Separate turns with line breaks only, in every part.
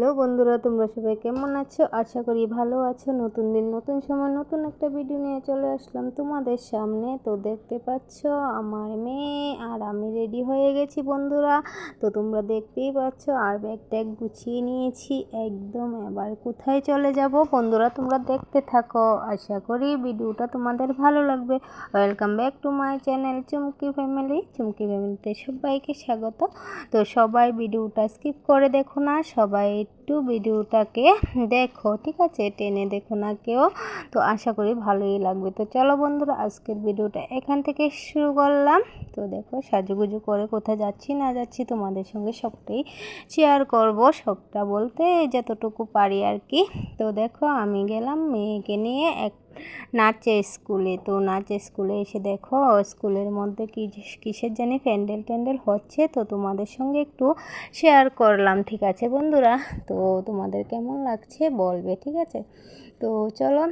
Hello বন্ধুরা, তোমরা সবাই কেমন আছো? আশা করি ভালো আছো। নতুন দিন, নতুন সময়, নতুন একটা ভিডিও নিয়ে চলে আসলাম তোমাদের সামনে। তো দেখতে পাচ্ছ, আমার মেয়ে আর আমি রেডি হয়ে গেছি বন্ধুরা। তো তোমরা দেখতেই পাচ্ছ, আর ব্যাগ ট্যাগ গুছিয়ে নিয়েছি। একদম এবার কোথায় চলে যাব? বন্ধুরা, তোমরা দেখতে থাকো। আশা করি ভিডিওটা তোমাদের ভালো লাগবে। Welcome back to my channel Chumki family Chumki ফ্যামিলিতে সবাইকে স্বাগত। তো সবাই ভিডিওটা স্কিপ করে দেখো না। সবাই একটু ভিডিওটাকে দেখো, ঠিক আছে? টেনে দেখো না কেউ? তো আশা করি ভালোই লাগবে। তো চলো বন্ধুরা, আজকের ভিডিওটা এখান থেকে শুরু করলাম। তো দেখো, সাজুগুজু করে কোথায় যাচ্ছি, না যাচ্ছি তোমাদের সঙ্গে সবটাই শেয়ার করব। সবটা বলতে যতটুকু পারি আর কি। তো দেখো, আমি গেলাম মেয়েকে নিয়ে এক নাচের স্কুলে, তো নাচে স্কুলে এসে দেখো, স্কুলের মধ্যে কি কিসের জানি প্যান্ডেল ট্যান্ডেল হচ্ছে, তো তোমাদের সঙ্গে একটু শেয়ার করলাম, ঠিক আছে বন্ধুরা? তো তোমাদের কেমন লাগছে বলবে, ঠিক আছে? তো চলো,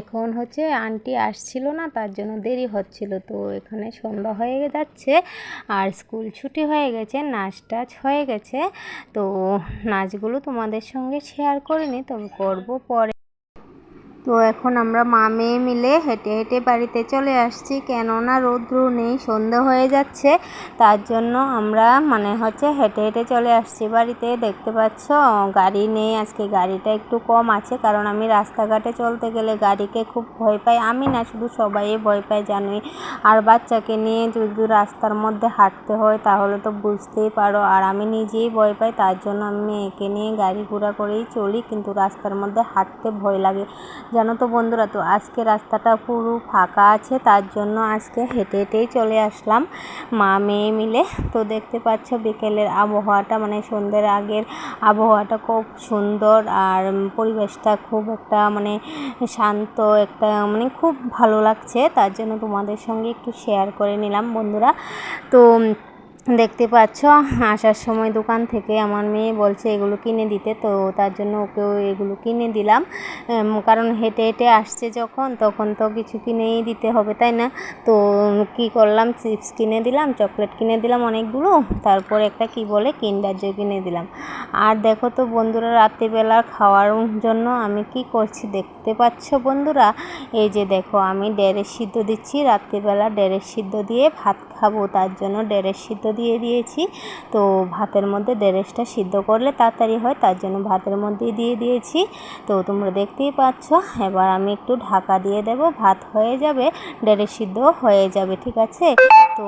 এখন হচ্ছে আন্টি আসছিল না, তার জন্য দেরি হচ্ছিল, তো এখানে সন্ধ্যা হয়ে যাচ্ছে, আর স্কুল ছুটি হয়ে গেছে, নাচ টাচ হয়ে গেছে, তো নাচগুলো তোমাদের সঙ্গে শেয়ার করিনি তবে করব পরে। তো এখন আমরা মা মেয়ে মিলে হেঁটে হেঁটে বাড়িতে চলে আসছি। কেননা রৌদ্র নেই, সন্ধে হয়ে যাচ্ছে, তার জন্য আমরা মানে হচ্ছে হেঁটে হেঁটে চলে আসছি বাড়িতে। দেখতে পাচ্ছ, গাড়ি নেই, আজকে গাড়িটা একটু কম আছে, কারণ আমি রাস্তাঘাটে চলতে গেলে গাড়িকে খুব ভয় পাই। আমি না, শুধু সবাই ভয় পাই, জানোই। আর বাচ্চাকে নিয়ে যদি রাস্তার মধ্যে হাঁটতে হয়, তাহলে তো বুঝতেই পারো। আর আমি নিজেই ভয় পাই, তার জন্য আমি মেয়েকে নিয়ে গাড়ি ঘোড়া করেই চলি, কিন্তু রাস্তার মধ্যে হাঁটতে ভয় লাগে। জানো তো বন্ধুরা, তো আজকে রাস্তাটা পুরো ফাঁকা আছে, তার জন্য আজকে হেঁটে হেঁটেই চলে আসলাম মা মেয়ে মিলে। তো দেখতে পাচ্ছ বিকেলের আবহাওয়াটা মানে সন্ধ্যের আগের আবহাওয়াটা খুব সুন্দর আর পরিবেশটা খুব একটা মানে শান্ত, একটা মানে খুব ভালো লাগছে। তার জন্য তোমাদের সঙ্গে একটু শেয়ার করে নিলাম বন্ধুরা। তো দেখতে পাচ্ছ, আসার সময় দোকান থেকে আমার মেয়ে বলছে, এগুলো কিনে দিতে। তো তার জন্য ওকেও এগুলো কিনে দিলাম। কারণ হেঁটে হেঁটে আসছে যখন, তখন তো কিছু কিনেই দিতে হবে, তাই না? তো কি করলাম, চিপস কিনে দিলাম, চকলেট কিনে দিলাম অনেকগুলো, তারপর একটা কি বলে, কিন্ডার জয় কিনে দিলাম। আর দেখো তো বন্ধুরা, রাত্রিবেলা খাওয়ার জন্য আমি কি করছি দেখতে পাচ্ছ বন্ধুরা? এই যে দেখো, আমি ডেরের সিদ্ধ দিচ্ছি, রাত্রিবেলা ডেরের সিদ্ধ দিয়ে ভাত খাব, তার জন্য ডেরের সিদ্ধ দিয়ে দিয়েছি। তো ভাতের মধ্যে ডেরেসটা সিদ্ধ করলে তাড়াতাড়ি হয়, তার জন্য ভাতের মধ্যেই দিয়ে দিয়েছি। তো তোমরা দেখতেই পাচ্ছ, এবার আমি একটু ঢাকা দিয়ে দেব, ভাত হয়ে যাবে, ডেরেস সিদ্ধ হয়ে যাবে, ঠিক আছে? তো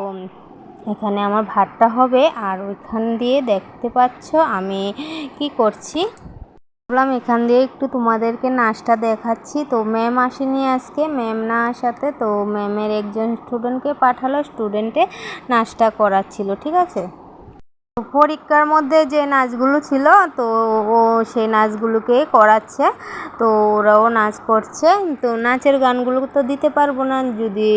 এখানে আমার ভাতটা হবে, আর ওইখান দিয়ে দেখতে পাচ্ছ আমি কি করছি। ভাবলাম এখান দিয়ে একটু তোমাদেরকে নাচটা দেখাচ্ছি। তো ম্যাম আসেনি আজকে ম্যাম না আসাতে তো ম্যামের একজন স্টুডেন্টকে পাঠালো স্টুডেন্টে নাচটা করাচ্ছিল, ঠিক আছে? পরীক্ষার মধ্যে যে নাচগুলো ছিল, তো ও সেই নাচগুলোকে করাচ্ছে। তো ওরাও নাচ করছে। তো নাচের গানগুলো তো দিতে পারব না। যদি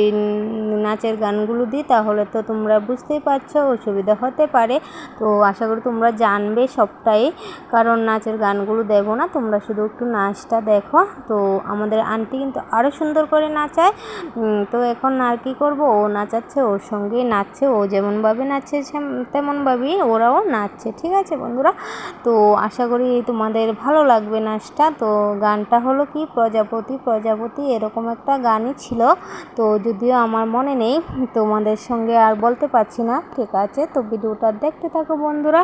নাচের গানগুলো দিই, তাহলে তো তোমরা বুঝতেই পারছ, অসুবিধা হতে পারে। তো আশা করি তোমরা জানবে সবটাই। কারণ নাচের গানগুলো দেবো না, তোমরা শুধু একটু নাচটা দেখো। তো আমাদের আন্টি কিন্তু আরও সুন্দর করে নাচায়। তো এখন আর কি করব? ও নাচাচ্ছে, ওর সঙ্গেই নাচছে। ও যেমনভাবে নাচছে তেমনভাবেই ওরাও নাচছে, ঠিক আছে বন্ধুরা? তো আশা করি তোমাদের ভালো লাগবে নাচটা। তো গানটা হলো কি? প্রজাপতি প্রজাপতি এরকম একটা গানই ছিল। তো যদিও আমার মনে নেই, তোমাদের সঙ্গে আর বলতে পারছি না, ঠিক আছে? তো ভিডিওটা দেখতে থাকো বন্ধুরা।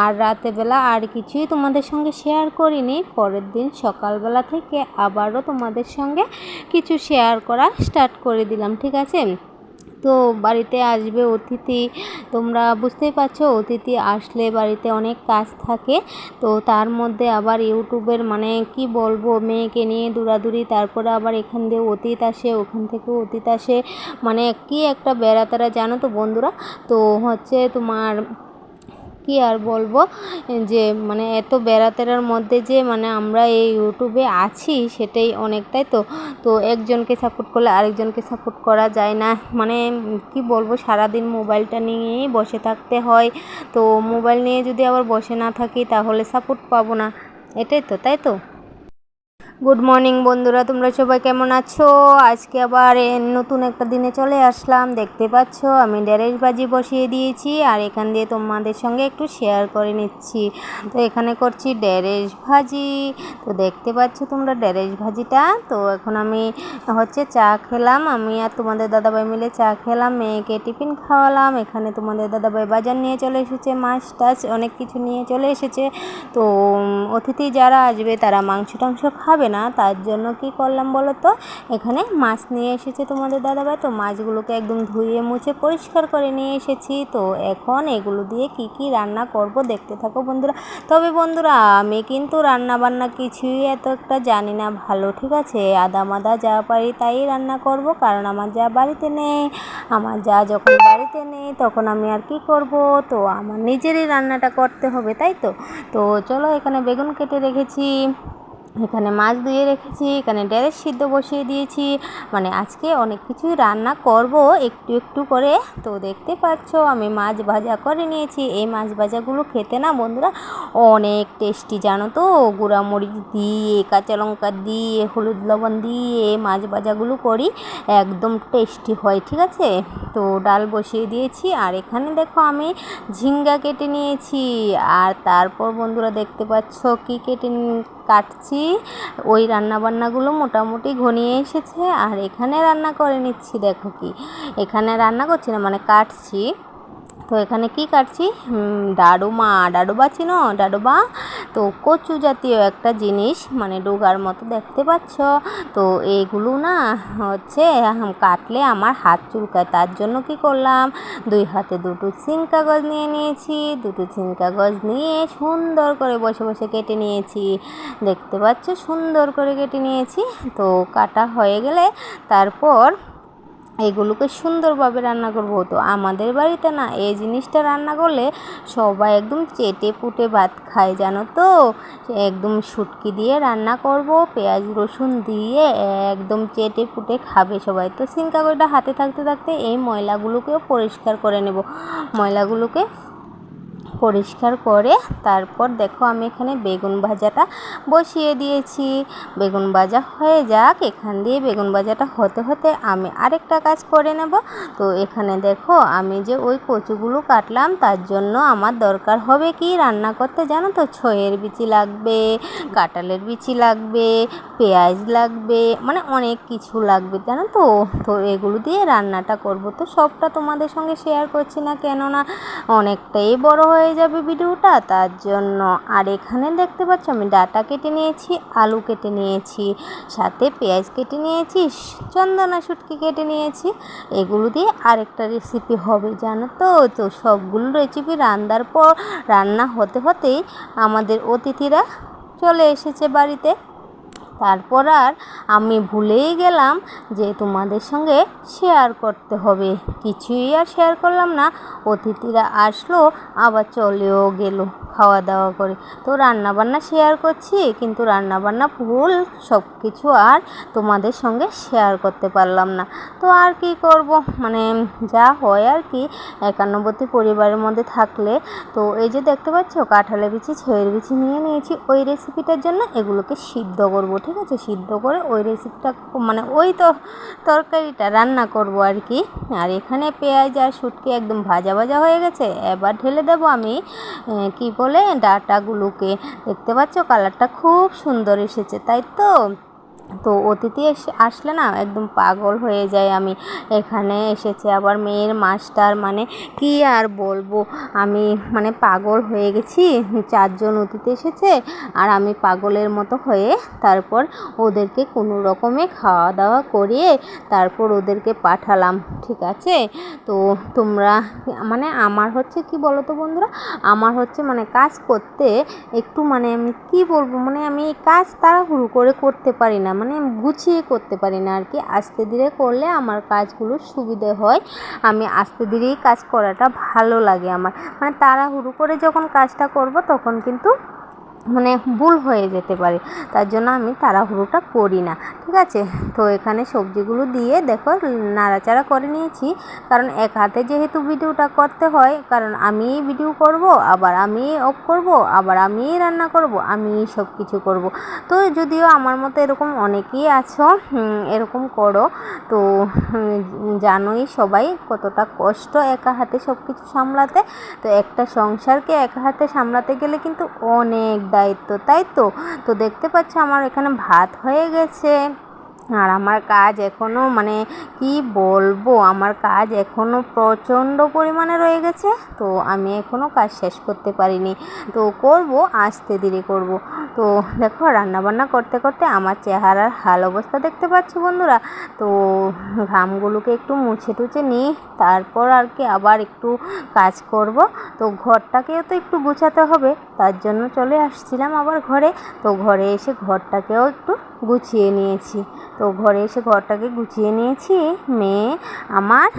আর রাতেবেলা আর কিছুই তোমাদের সঙ্গে শেয়ার করিনি। পরের দিন সকালবেলা থেকে আবারও তোমাদের সঙ্গে কিছু শেয়ার করা স্টার্ট করে দিলাম, ঠিক আছে? তো বাড়িতে আসবে অতিথি, তোমরা বুঝতেই পারছ, অতিথি আসলে বাড়িতে অনেক কাজ থাকে। তো তার মধ্যে আবার ইউটিউবের মানে কি বলব, মেয়েকে নিয়ে দৌড়াদৌড়ি, তারপরে আবার এখান দিয়ে অতীত আসে, ওখান থেকে অতীত আসে। মানে কি একটা বেড়াতারা জানো তো বন্ধুরা? তো হচ্ছে তোমার কি আর বলব? যে মানে এত বেড়াতেরার মধ্যে যে মানে আমরা এই ইউটিউবে আছি সেটাই অনেকটাই তো? তো একজনকে সাপোর্ট করলে আরেকজনকে সাপোর্ট করা যায় না। মানে কি বলব, সারাদিন মোবাইলটা নিয়েই বসে থাকতে হয়। তো মোবাইল নিয়ে যদি আবার বসে না থাকি, তাহলে সাপোর্ট পাবো না। এটাই তো, তাই তো? গুড মর্নিং বন্ধুরা, তোমরা সবাই কেমন আছো? আজকে আবার নতুন একটা দিনে চলে আসলাম। দেখতে পাচ্ছ, আমি ড্যারেস ভাজি বসিয়ে দিয়েছি আর এখান দিয়ে তোমাদের সঙ্গে একটু শেয়ার করে নিচ্ছি। তো এখানে করছি ড্যারেস ভাজি। তো দেখতে পাচ্ছ তোমরা ড্যারেস ভাজিটা? তো এখন আমি হচ্ছে চা খেলাম। আমি আর তোমাদের দাদাভাই মিলে চা খেলাম, মেয়েকে টিফিন খাওয়ালাম। এখানে তোমাদের দাদাভাই বাজার নিয়ে চলে এসেছে, মাছ টাছ অনেক কিছু নিয়ে চলে এসেছে। তো অতিথি যারা আসবে তারা মাংস টাংস খাবে না, তার জন্য কি করলাম বলো তো? এখানে মাছ নিয়ে এসেছে তোমাদের দাদাভাই। তো মাছগুলোকে একদম ধুয়ে মুছে পরিষ্কার করে নিয়ে এসেছি। তো এখন এগুলো দিয়ে কি কি রান্না করব দেখতে থাকো বন্ধুরা। তবে বন্ধুরা, আমি কিন্তু রান্না বান্না কিছুই এত একটা জানি না। ভালো, ঠিক আছে? আদা মাদা যা পারি তাই রান্না করব। কারণ আমার যা বাড়িতে নেই, আমার যা যখন বাড়িতে নেই, তখন আমি আর কি করব? তো আমার নিজেরই রান্নাটা করতে হবে, তাই তো? তো চলো এখানে বেগুন কেটে রেখেছি। এখানে মাছ ধুয়ে রেখেছি, এখানে ডেরেস সিদ্ধ বসিয়ে দিয়েছি। মানে আজকে অনেক কিছুই রান্না করব একটু একটু করে। তো দেখতে পাচ্ছ, আমি মাছ ভাজা করে নিয়েছি। এই মাছ ভাজাগুলো খেতে না বন্ধুরা অনেক টেস্টি, জানো তো? মরিচ দিয়ে, কাঁচা লঙ্কা দিয়ে, হলুদ লবণ দিয়ে মাছ ভাজাগুলো করি, একদম টেস্টি হয়, ঠিক আছে? তো ডাল বসিয়ে দিয়েছি, আর এখানে দেখো আমি ঝিঙ্গা কেটে নিয়েছি। আর তারপর বন্ধুরা দেখতে পাচ্ছ কি কেটে নি- কাটছি ওই রান্নাবান্নাগুলো মোটামুটি ঘনিয়ে এসেছে আর এখানে রান্না করে নিচ্ছি, দেখো কি। এখানে রান্না করছি না মানে কাটছি। তো এখানে কি কাটছি? ডাডুমা ডাডুবা চিনো? ডাডুবা তো কচু জাতীয় একটা জিনিস মানে ডোগার মতো দেখতে পাচ্ছ। তো এগুলো না হচ্ছে কাটলে আমার হাত চুলকায়। তার জন্য কি করলাম? দুই হাতে দুটো সিং কাগজ নিয়ে নিয়েছি। দুটো সিং কাগজ নিয়ে সুন্দর করে বসে বসে কেটে নিয়েছি। দেখতে পাচ্ছ? সুন্দর করে কেটে নিয়েছি। তো কাটা হয়ে গেলে তারপর এগুলোকে সুন্দরভাবে রান্না করব। তো আমাদের বাড়িতে না এই জিনিসটা রান্না করলে সবাই একদম চেটে পুটে ভাত খায়, জানো তো? একদম শুটকি দিয়ে রান্না করব, পেঁয়াজ রসুন দিয়ে একদম চেটে পুটে খাবে সবাই। তো সিং কইটা হাতে থাকতে থাকতে এই ময়লাগুলোকেও পরিষ্কার করে নেব। ময়লাগুলোকে পরিষ্কার করে তারপর দেখো আমি এখানে বেগুন ভাজাটা বসিয়ে দিয়েছি। বেগুন ভাজা হয়ে যাক, এখান দিয়ে বেগুন ভাজাটা হতে হতে আমি আরেকটা কাজ করে নেব। তো এখানে দেখো আমি যে ওই কচুগুলো কাটলাম, তার জন্য আমার দরকার হবে কি রান্না করতে জানো তো? ছয়ের বিচি লাগবে, কাঁঠালের বিচি লাগবে, পেঁয়াজ লাগবে মানে অনেক কিছু লাগবে জানো তো? তো এগুলো দিয়ে রান্নাটা করব। তো সবটা তোমাদের সঙ্গে শেয়ার করছি না কেননা অনেকটাই বড় হয়ে যাবে ভিডিওটা। তার জন্য আর এখানে দেখতে পাচ্ছ আমি ডাটা কেটে নিয়েছি, আলু কেটে নিয়েছি, সাথে পেঁয়াজ কেটে নিয়েছি, চন্দনা শুটকি কেটে নিয়েছি। এগুলো দিয়ে আরেকটা রেসিপি হবে, জানো তো? তো সবগুলো রেসিপি রান্নার পর রান্না হতে হতেই আমাদের অতিথিরা চলে এসেছে বাড়িতে। তারপর আর আমি ভুলেই গেলাম যে তোমাদের সঙ্গে শেয়ার করতে হবে। কিছুই আর শেয়ার করলাম না। অতিথিরা আসলো, আবার চলেও গেল। খাওয়া দাওয়া করে। তো রান্নাবান্না শেয়ার করছি, কিন্তু রান্নাবান্না ভুল সব কিছু আর তোমাদের সঙ্গে শেয়ার করতে পারলাম না। তো আর কি করব? মানে যা হয় আর কি, একান্নবর্তী পরিবারের মধ্যে থাকলে। তো এই যে দেখতে পাচ্ছ, কাঁঠালের বিচি ছেয়ের বিচি নিয়ে নিয়েছি। ওই রেসিপিটার জন্য এগুলোকে সিদ্ধ করব, ঠিক আছে? সিদ্ধ করে ওই রেসিপিটা মানে ওই তো তরকারিটা রান্না করব আর কি। আর এখানে পেঁয়াজ আর শুটকি একদম ভাজা ভাজা হয়ে গেছে। এবার ঢেলে দেবো আমি কি বলে ডাটাগুলোকে দেখতে পাচ্ছ? কালারটা খুব সুন্দর এসেছে তাই তো? তো অতিথি এসে আসলে না একদম পাগল হয়ে যায় আমি। এখানে এসেছে আবার মেয়ের মাস্টার মানে কি আর বলব? আমি মানে পাগল হয়ে গেছি, চারজন অতিথি এসেছে আর আমি পাগলের মতো হয়ে তারপর ওদেরকে কোনো রকমে খাওয়া দাওয়া করিয়ে তারপর ওদেরকে পাঠালাম, ঠিক আছে? তো তোমরা মানে আমার হচ্ছে কি বলো তো বন্ধুরা? আমার হচ্ছে মানে কাজ করতে একটু মানে আমি কী বলব? মানে আমি কাজ তাড়াহুড়ো করে করতে পারি না। মানে গুছিয়ে করতে পারি না আর কি। আস্তে ধীরে করলে আমার কাজগুলো সুবিধে হয়। আমি আস্তে ধীরেই কাজ করাটা ভালো লাগে আমার। মানে তাড়াহুড়ো করে যখন কাজটা করব তখন কিন্তু মানে ভুল হয়ে যেতে পারে। তার জন্য আমি তাড়াহুড়োটা করি না। ঠিক আছে? তো এখানে সবজিগুলো দিয়ে দেখো, নাড়াচাড়া করে নিয়েছি। কারণ এক হাতে যেহেতু ভিডিওটা করতে হয়, কারণ আমি ভিডিও করব, আবার আমি অফ করব, আবার আমি রান্না করব, আমি সব কিছু করব। তো যদিও আমার মতো এরকম অনেকেই আছো এরকম করো, তো জানোই সবাই কতটা কষ্ট একা হাতে সব কিছু সামলাতে। তো একটা সংসারকে একা হাতে সামলাতে গেলে কিন্তু অনেক দায়িত্ব তাই তো? তো দেখতে পাচ্ছ আমার এখানে ভাত হয়ে গেছে। আর আমার কাজ এখনও মানে কি বলব, আমার কাজ এখনও প্রচণ্ড পরিমাণে রয়ে গেছে, তো আমি এখনও কাজ শেষ করতে পারিনি। তো করব, আসতে ধীরে করব। তো দেখো, রান্নাবান্না করতে করতে আমার চেহারার হাল অবস্থা দেখতে পাচ্ছি বন্ধুরা? তো ঘামগুলোকে একটু মুছে টুছে নিই, তারপর আর কি আবার একটু কাজ করব। তো ঘরটাকেও তো একটু গুছাতে হবে, তার জন্য চলে আসছিলাম আবার ঘরে। তো ঘরে এসে ঘরটাকেও একটু গুছিয়ে নিয়েছি। তো ঘরে এসে ঘরটাকে গুছিয়ে নিয়েছি। মেয়ে আমার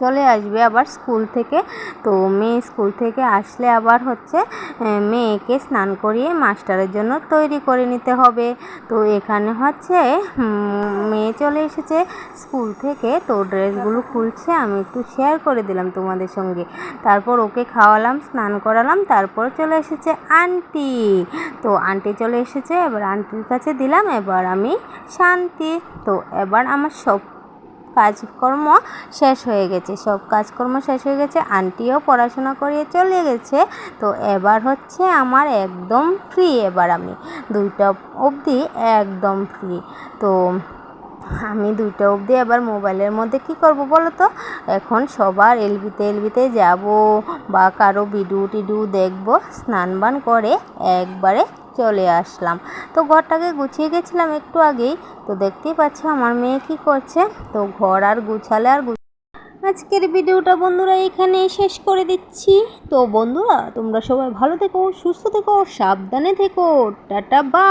চলে আসবে আবার স্কুল থেকে। তো মেয়ে স্কুল থেকে আসলে আবার হচ্ছে মেয়েকে স্নান করিয়ে মাস্টারের জন্য তৈরি করে নিতে হবে। তো এখানে হচ্ছে মেয়ে চলে এসেছে স্কুল থেকে। তো ড্রেসগুলো খুলছে, আমি একটু শেয়ার করে দিলাম তোমাদের সঙ্গে। তারপর ওকে খাওয়ালাম, স্নান করালাম, তারপর চলে এসেছে আন্টি। তো আন্টি চলে এসেছে, এবার আন্টির কাছে দিলাম, এবার আমি শান্তি। তো এবার আমার সব কাজকর্ম শেষ হয়ে গেছে। সব কাজকর্ম শেষ হয়ে গেছে, আন্টিও পড়াশোনা করিয়ে চলে গেছে। তো এবার হচ্ছে আমার একদম ফ্রি এবার আমি। দুইটা অবধি একদম ফ্রি তো আমি দুইটা অবধি এবার মোবাইলের মধ্যে কি করব বলো তো? এখন সবার এলবিতে এলবিতে যাব বা কারও ভিডিও টিডিও দেখব, স্নান বান করে একবারে চলে আসলাম। তো ঘরটাকে গুছিয়ে গেছিলাম একটু আগেই। তো দেখতেই পাচ্ছি আমার মেয়ে কি করছে। তো ঘর আর গুছালে আর আজকের ভিডিওটা বন্ধুরা এখানে শেষ করে দিচ্ছি। তো বন্ধুরা, তোমরা সবাই ভালো থেকো, সুস্থ থেকো, সাবধানে থেকো। টাটা, বা